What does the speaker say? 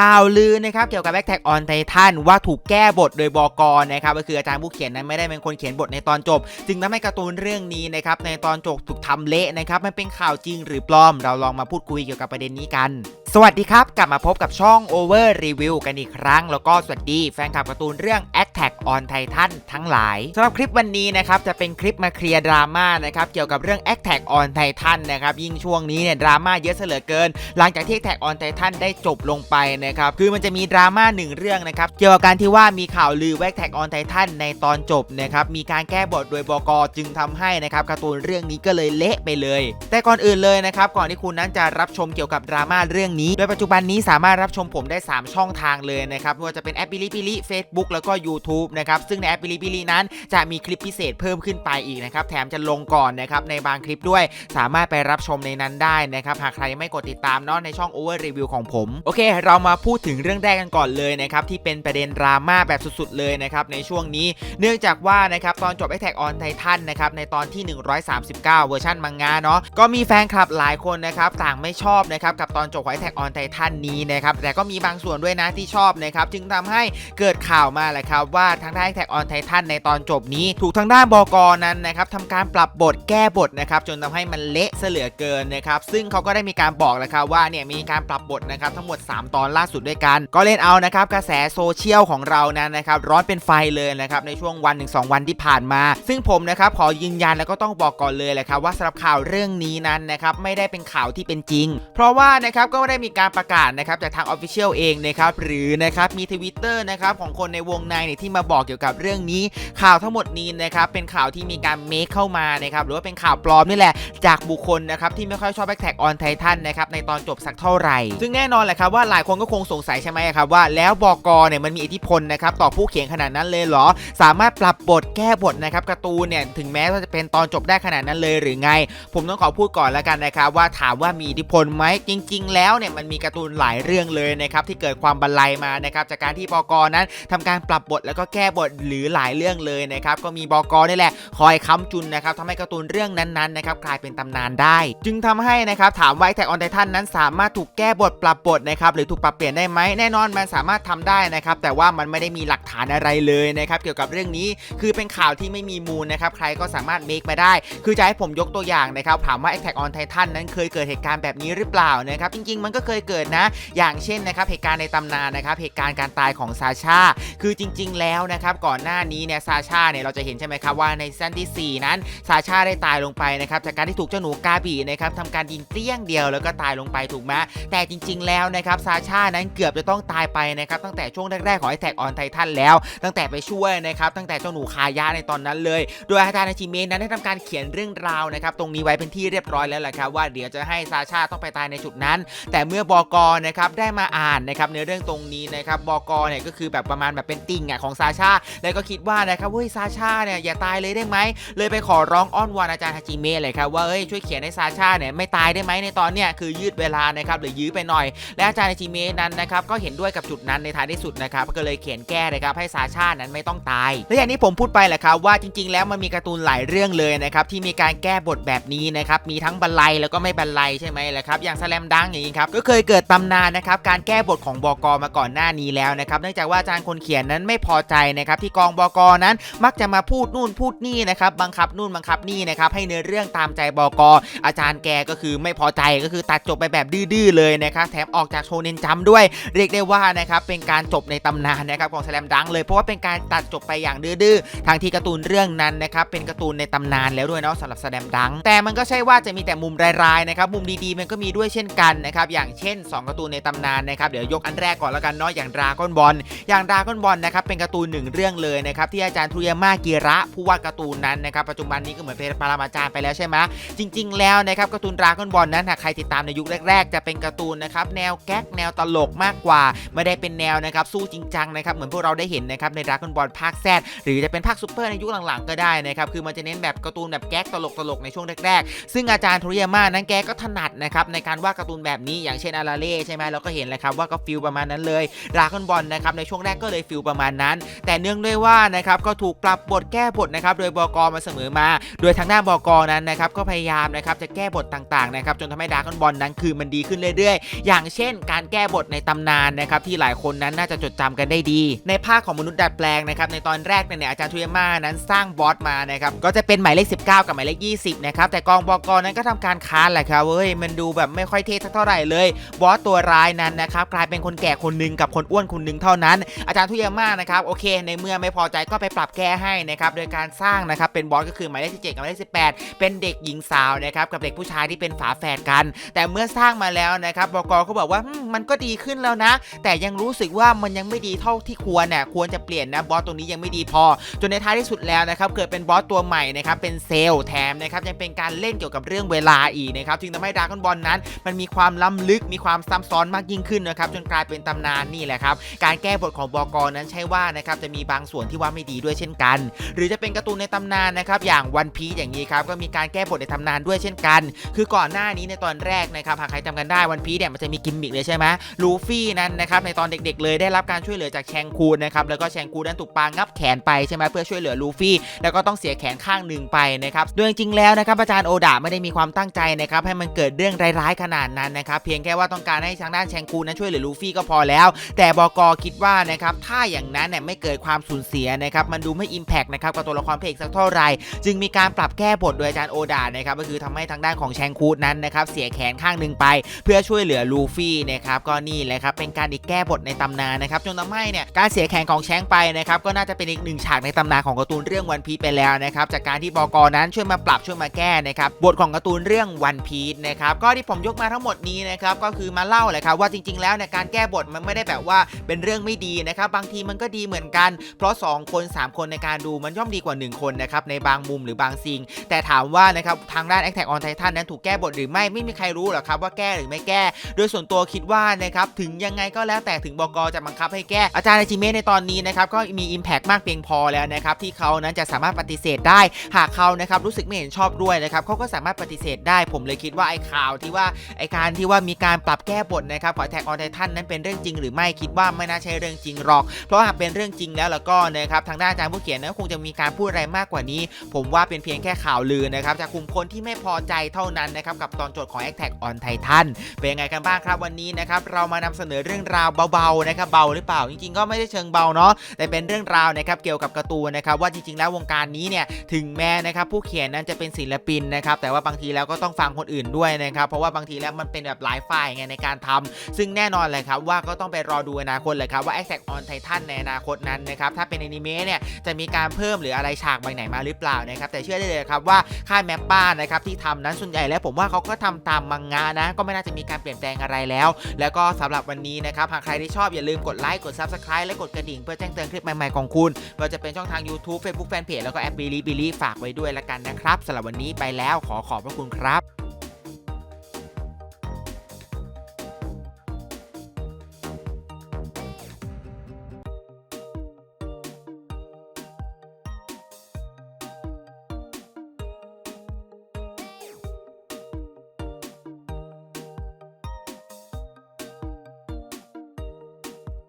ข่าวลือนะครับเกี่ยวกับแบ็กแท็กออนไททันว่าถูกแก้บทโดยบอกรนะครับก็คืออาจารย์ผู้เขียนนั้นไม่ได้เป็นคนเขียนบทในตอนจบ จึงทำให้การ์ตูนเรื่องนี้นะครับในตอนจบถูกทำเละนะครับมันเป็นข่าวจริงหรือปลอม เราลองมาพูดคุยเกี่ยวกับประเด็นนี้กัน สวัสดีครับ กลับมาพบกับช่อง Over Review กันอีกครั้ง แล้วก็สวัสดีแฟนคลับการ์ตูนเรื่อง Attack on Titan ทั้งหลายสำหรับคลิปวันนี้นะครับจะเป็นคลิปมาเคลียร์ดราม่านะครับเกี่ยวกับเรื่อง Attack on Titan นะครับยิ่งช่วงนี้เนี่ยดราม่าเยอะเสลือเกิน หลังจากที่ Attack on Titan ได้จบลงไปนะครับ คือมันจะมีดราม่าหนึ่งเรื่องนะครับ เกี่ยวกับการที่ว่ามีข่าวลือแว่า Attack on Titan ในตอนจบนะครับ มีการแก้บทโดยบกจึงทำให้นะครับการ์ตูนเรื่องนี้ก็เลยเละไปเลย แต่ก่อนอื่นเลยนะครับ ก่อนที่คุณนั้นจะรับชมเกี่ยวกับดราม่าเรื่องนี้ โดยปัจจุบันนี้สามารถรับชมผมได้ 3 ช่องทางเลยนะครับไม่ว่าจะเป็นแอปบิลิบิลิเฟซบุ๊กแล้วก็ YouTube นะครับ ซึ่งในแอปบิลิบิลินั้นจะมีคลิปพิเศษเพิ่มขึ้นไปอีกนะครับ แถมจะลงก่อนนะครับในบางคลิปด้วย สามารถไปรับชมในนั้นได้นะครับ หากใครไม่กดติดตามเนาะในช่อง Over Review ของผม โอเค เรามาพูดถึงเรื่องแรกกันก่อนเลยนะครับที่เป็นประเด็นดราม่าแบบสุดๆเลยนะครับในช่วงนี้เนื่องจากว่านะครับตอนจบ Attack on Titan นะครับในตอนที่ 139 เวอร์ชันมังงะเนาะก็มีแฟนคลับหลายคนนะครับต่างไม่ชอบนะครับกับตอนจบของ Attack on Titan นี้นะครับแต่ก็มีบางส่วนด้วยนะที่ชอบนะครับจึงทำให้เกิดข่าวมาแหละครับว่าทางด้าน Attack on Titan ในตอนจบนี้ ถูกทางด้านบกนั้นนะครับทำการปรับบทแก้บทนะครับจนทำให้มันเละเสลือเกินนะครับซึ่งเขาก็ได้มีการบอกแล้วครับว่าเนี่ยมีการปรับบทนะครับทั้งหมด 3 ตอนล่าสุดด้วยกัน ก็เล่นเอานะครับกระแสโซเชียลของเรานั้นนะครับร้อนเป็นไฟเลยนะครับในช่วงวัน 1-2 วันที่ผ่านมา ซึ่งผมนะครับขอยืนยันแล้วก็ต้องบอกก่อนเลยแหละครับว่าสำหรับข่าวเรื่องนี้นั้นนะครับไม่ได้เป็นข่าวที่เป็นจริง เพราะว่านะครับก็ไม่ได้มีการประกาศนะครับจากทาง Official เองนะครับหรือนะครับมีทวิตเตอร์นะครับของคนในวงในเนี่ยที่มาบอกเกี่ยวกับเรื่องนี้ ข่าวทั้งหมดนี้นะครับเป็นข่าวที่มีการเมคเข้ามานะครับหรือว่าเป็นข่าวปลอมนี่แหละจากบุคคลนะครับที่ไม่ค่อยชอบแบ็กแท็กออนไททันนะครับในตอนจบสักเท่าไหร่ ซึ่งแน่นอนแหละครับว่าหลายคนก็คงสงสัยใช่ไหมครับว่าแล้วบอกรเนี่ยมันมีอิทธิพลนะครับต่อผู้เขียนขนาดนั้นเลยเหรอ สามารถปรับบทแก้บทนะครับการ์ตูนเนี่ยถึงแม้ว่าจะเป็นตอนจบได้ขนาดนั้นเลยหรือไง ผมต้องขอพูดก่อนแล้วกันนะครับว่าถามว่ามีอิทธิพลไหมจริง ๆ แล้วเนี่ยมันมีการ์ตูนหลายเรื่องเลยนะครับที่เกิดความบันไลมานะครับจากการที่บกนั้นทำการปรับบทแล้วก็แก้บทหรือหลายเรื่องเลยนะครับก็มีบกนี่แหละคอยค้ำจุนนะครับทำให้การ์ตูนเรื่องนั้นๆนะครับกลายเป็นตำนานได้ จึงทำให้นะครับถามว่าแท็กออนไททันนั้นสามารถถูกแก้บทปรับบทนะครับหรือถูกปรับเปลี่ยนได้ไหมแน่นอนมันสามารถทำได้นะครับแต่ว่ามันไม่ได้มีหลักฐานอะไรเลยนะครับเกี่ยวกับเรื่องนี้คือเป็นข่าวที่ไม่มีมูลนะครับใครก็สามารถเมคมาได้ คือจะให้ผมยกตัวอย่างนะครับถามว่า Attack on Titan นั้นเคยเกิดเหตุการณ์แบบนี้หรือเปล่านะครับจริงๆ มันก็เคยเกิดนะ อย่างเช่นนะครับเหตุการณ์ในตำนานนะครับเหตุการณ์การตายของซาชาคือจริง ๆ แล้วนะครับก่อนหน้านี้เนี่ยซาชาเนี่ยเราจะเห็นใช่ไหมครับว่าในซีซั่นที่ 4 นั้นซาชาได้ตายลงไปนะครับจากการที่ถูกเจ้าหนูกาบีนะครับทำการยิงเตี้ยงเดียวแล้วก็ตายลงไปถูกไหมแต่จริง ๆ แล้วนะครับซาชานั้นเกือบจะต้องตายไปนะครับตั้งแต่ช่วงแรกๆของ Attack on Titan แล้ว ตั้งแต่ไปช่วยนะครับตั้งแต่เจ้าหนูคายะในตอนนั้นเลย โดยอาจารย์อาชิเมะนั้นได้ทำการเขียนเรื่องราวนะครับตรงนี้ไว้เป็นที่เรียบร้อยแล้วแหละครับว่าเดี๋ยวจะให้ซาชาต้องไปตายในจุดนั้น แต่เมื่อบอกรนะครับได้มาอ่านนะครับในเรื่องตรงนี้นะครับบอกรเนี่ยก็คือแบบประมาณแบบเป็นติ่งอะของซาชาแล้วก็คิดว่านะครับเฮ้ยซาชาเนี่ยอย่าตายเลยได้ไหมเลยไปขอร้องอ้อนวอนอาจารย์ฮาจิเมะเลยครับว่าเอ้ยช่วยเขียนให้ซาชาเนี่ยไม่ตายได้ไหมในตอนเนี้ยคือยืดเวลานะครับหรือยื้อไปหน่อย และอาจารย์ฮาจิเมะนั้นนะครับก็เห็นด้วยกับจุดนั้นในท้ายที่สุดนะครับก็เลยเขียนแก้นะครับให้ซาชานั้นไม่ต้องตาย และอย่างที่ผมพูดไปแหละครับว่าจริง ๆ แล้วมันมีการ์ตูนหลายเรื่องเลยนะครับที่มีการแก้บทแบบนี้นะครับมีทั้งบรรลัยแล้วก็ไม่บรรลัยใช่ไหมแหละครับอย่างสแลมดังอย่างนี้ครับก็เคยเกิดตำนานนะครับการแก้บทของบอกมาก่อนหน้านี้แล้วนะครับเนื่องจากว่าอาจารย์คนเขียนนั้นไม่พอใจนะครับที่กองบอกนั้นมักจะมาพูดนู่นพูดนี่นะครับบังคับนู่นบังคับนี่นะครับให้เนื้อเรื่องตามใจบอกอาจารย์แกก็คือไม่พอใจก็คือตัดจบไปแบบดื้อๆเลยนะครับแถมออกจากโชเนนจัมด้วย เรียกได้ว่านะครับเป็นการจบในตำนานนะครับของแสลมดังเลยเพราะว่าเป็นการตัดจบไปอย่างดื้อๆทางที่การ์ตูนเรื่องนั้นนะครับเป็นการ์ตูนในตำนานแล้วด้วยเนาะสำหรับแสลมดัง แต่มันก็ใช่ว่าจะมีแต่มุมร้ายๆนะครับมุมดีๆ มันก็มีด้วยเช่นกันนะครับอย่างเช่น 2การ์ตูนในตำนานนะครับเดี๋ยวยกอันแรกก่อนแล้วกันเนาะอย่างดราก้อนบอลอย่างดราก้อนบอลนะครับเป็นการ์ตูนหนึ่งเรื่องเลยนะครับที่อาจารย์ทุยาม่ากิระผู้วาดการ์ตูนนั้นนะครับปัจจุบันนี้ก็เหมือนเป็นปรมาจารย์ไปแล้วใช่ไหมจริง ๆ แล้วนะครับการ์ตูนดราก้อนบอลนั้นหากใครติดตามในยุคแรก ๆ จะเป็นการ์ตูนนะครับแนวแก๊กแนวตลกมากกว่า ไม่ได้เป็นแนวนะครับสู้จริงจังนะครับเหมือนพวกเราได้เห็นนะครับในดราก้อนบอลภาคแซดหรือจะเป็นภาคซูเปอร์ในยุคหลังๆก็ได้นะครับคือมันจะเน้นแบบการ์ตูนแบบแก๊กตลกๆในช่วงแรกๆ ซึ่งอาจารย์โทริยาม่านั้นแกก็ถนัดนะครับในการวาดการ์ตูนแบบนี้อย่างเช่นอาราเล่ใช่ไหมเราก็เห็นแหละครับว่าก็ฟิลประมาณนั้นเลยดราก้อนบอลนะครับในช่วงแรกก็เลยฟิลประมาณนั้น แต่เนื่องด้วยว่านะครับก็ถูกปรับบทแก้บทนะครับโดยบกมาเสมอมา โดยทางด้านบกนั้นนะครับก็พยายามนะครับจะแก้บทต่างๆนะครับจนทำให้ดราก้อนบอลนั้นคือมันดีขึ้นเรื่อยๆ อย่างเช่น การแก้บททในตำนานนะครับที่หลายคนนั้นน่าจะจดจำกันได้ดี ในภาคของมนุษย์ดัดแปลงนะครับในตอนแรกเนี่ยอาจารย์ทุยาม่านั้นสร้างบอสมานะครับก็จะเป็นหมายเลข 19 กับหมายเลข 20นะครับแต่กองบกนั้นก็ทำการค้านแหละครับเว้ยมันดูแบบไม่ค่อยเท่สักเท่าไหร่เลยบอสตัวร้ายนั้นนะครับกลายเป็นคนแก่คนหนึ่งกับคนอ้วนคนหนึ่งเท่านั้น อาจารย์ทุยาม่านะครับโอเค ในเมื่อไม่พอใจก็ไปปรับแก้ให้นะครับโดยการสร้างนะครับเป็นบอสก็คือหมายเลข17กับหมายเลข18 เป็นเด็กหญิงสาวนะครับกับเด็กผู้ชายที่เป็นฝาแฝดกัน แต่เมื่อสร้างมาแล้วนะครับบกเขาบอกว่ามันก็ดีขึ้นแล้วนะ แต่ยังรู้สึกว่ามันยังไม่ดีเท่าที่ควรเนี่ยควรจะเปลี่ยนนะบอสตัวนี้ยังไม่ดีพอ จนในท้ายที่สุดแล้วนะครับเกิดเป็นบอสตัวใหม่นะครับเป็นเซลแถมนะครับยังเป็นการเล่นเกี่ยวกับเรื่องเวลาอีกนะครับจึงทำให้ดราก้อนบอลนั้น มันมีความล้ำลึกมีความซับซ้อนมากยิ่งขึ้นนะครับจนกลายเป็นตำนานนี่แหละครับการแก้บทของบอกรนั้นใช่ว่านะครับจะมีบางส่วนที่ว่าไม่ดีด้วยเช่นกัน หรือจะเป็นการ์ตูนในตำนานนะครับอย่างวันพีอย่างนี้ครับก็มีการแก้บทในตำนานด้วยเช่นกัน คือก่อนหน้านี้ในตอนแรกนะครับหากใครจำกันได้วันพีเนี่ยมันจะมีกิมมิกเลยใช่ไหมลูฟี่นั้นนะครับในตอนเด็กๆ เลยได้รับการช่วยเหลือจากแชงคูนนะครับแล้วก็แชงคูนนั้นถูกปางงับแขนไปใช่ไหมเพื่อช่วยเหลือลูฟี่ แล้วก็ต้องเสียแขนข้างหนึ่งไปนะครับโดยจริงๆแล้วนะครับอาจารย์โอดาไม่ได้มีความตั้งใจนะครับให้มันเกิดเรื่องร้ายๆขนาดนั้นนะครับเพียงแค่ว่าต้องการให้ทางด้านแชงคูนนั้นช่วยเหลือลูฟี่ก็พอแล้ว แต่บกคิดว่านะครับถ้าอย่างนั้นเนี่ยไม่เกิดความสูญเสียนะครับมันดูไม่อิมแพกนะครับกับตัวละครเพลกสักเท่าไหร่จึงมีการปรับแก้บทโดยอาจารย์โอดานะครับก็คือทำให้ทางด้านของแชงคูนั้นนะครับเสียแขนข้างหนึ่งไป เพื่อช่วยเหลือลูฟี่นะครับก็นแหละครับเป็นการอีกแก้บทในตำนานนะครับจนทำให้เนี่ยการเสียแขนของแชงไปนะครับก็น่าจะเป็นอีกหนึ่งฉากในตำนานของการ์ตูนเรื่องวันพี e ไปแล้วนะครับจากการที่บกนั้นช่วยมาปรับช่วยมาแก้นะครับบทของการ์ตูนเรื่องวันพีชนะครับก็ที่ผมยกมาทั้งหมดนี้นะครับก็คือมาเล่าแหละครับว่าจริง ๆ แล้วในยการแก้บทมันไม่ได้แบบว่าเป็นเรื่องไม่ดีนะครับบางทีมันก็ดีเหมือนกัน เพราะ 2 คน 3 คนในการดูมันย่อมดีกว่า 1 คนนะครับในบางมุมหรือบางซีนแต่ถามว่านะครับทางด้าน Attack on Titan นั้นถูกแก้บทหรือไม่ไม่มีใครรู้หรอกครับว่าแก้หรือไม่แก้ โดยส่วนตัวคิดว่านะครับถึงยังไงก็แล้วแต่ถึงบกจะบังคับให้แก้อาจารย์ไอจิเมะในตอนนี้นะครับก็มี Impact มากเพียงพอแล้วนะครับที่เขานั้นจะสามารถปฏิเสธได้ หากเขานะครับรู้สึกไม่เห็นชอบด้วยนะครับเขาก็สามารถปฏิเสธได้ ผมเลยคิดว่าไอ้ข่าวที่ว่าไอ้การที่ว่ามีการปรับแก้บทนะครับของ Attack on Titan นั้นเป็นเรื่องจริงหรือไม่คิดว่าไม่น่าใช่เรื่องจริงหรอก เพราะหากเป็นเรื่องจริงแล้วแล้วก็นะครับทางด้านอาจารย์ผู้เขียนนั้นคงจะมีการพูดอะไรมากกว่านี้ ผมว่าเป็นเพียงแค่ข่าวลือนะครับจากกลุ่มคนที่ไม่พอใจเท่านั้นนะครับกับตอนโจทย์ของ Attack on Titan เป็นยังไงกันบ้างครับวันนี้นะครับเรามานำเสนอเรื่องราวเบาๆนะครับเบาหรือเปล่าจริงๆ ก็ไม่ได้เชิงเบาเนาะแต่เป็นเรื่องราวนะครับเกี่ยวกับการ์ตูนนะครับว่าจริงๆ แล้ววงการนี้เนี่ยถึงแม้นะครับผู้เขียนนั้นจะเป็นศิลปินนะครับแต่ว่าบางทีแล้วก็ต้องฟังคนอื่นด้วยนะครับเพราะว่าบางทีแล้วมันเป็นแบบหลายฝ่ายไงในการทำซึ่งแน่นอนเลยครับว่าก็ต้องไปรอดูอนาคตเลยครับว่า Attack on Titan ในอนาคตนั้นนะครับถ้าเป็นอนิเมะเนี่ยจะมีการเพิ่มหรืออะไรฉากบางไหนมาหรือเปล่านะครับแต่เชื่อได้เลยครับว่าค่ายแมปป้านะครับที่ทำนั้นส่วนใหญ่แล้วผมว่าเขาก็ทำตามมังงะนะก็ไม่น่าจะมีการเปลี่ยนแปลงอะไรแล้ว แล้วก็สำหรับวันนี้นะครับหากใครที่ชอบอย่าลืมกดไลค์กด Subscribe และกดกระดิ่งเพื่อแจ้งเตือนคลิปใหม่ๆของคุณว่าจะเป็นช่องทาง YouTube Facebook Fanpage แล้วก็แอปบิลีบิลีฝากไว้ด้วยละกันนะครับสำหรับวันนี้ไปแล้วขอขอบพระคุณครับ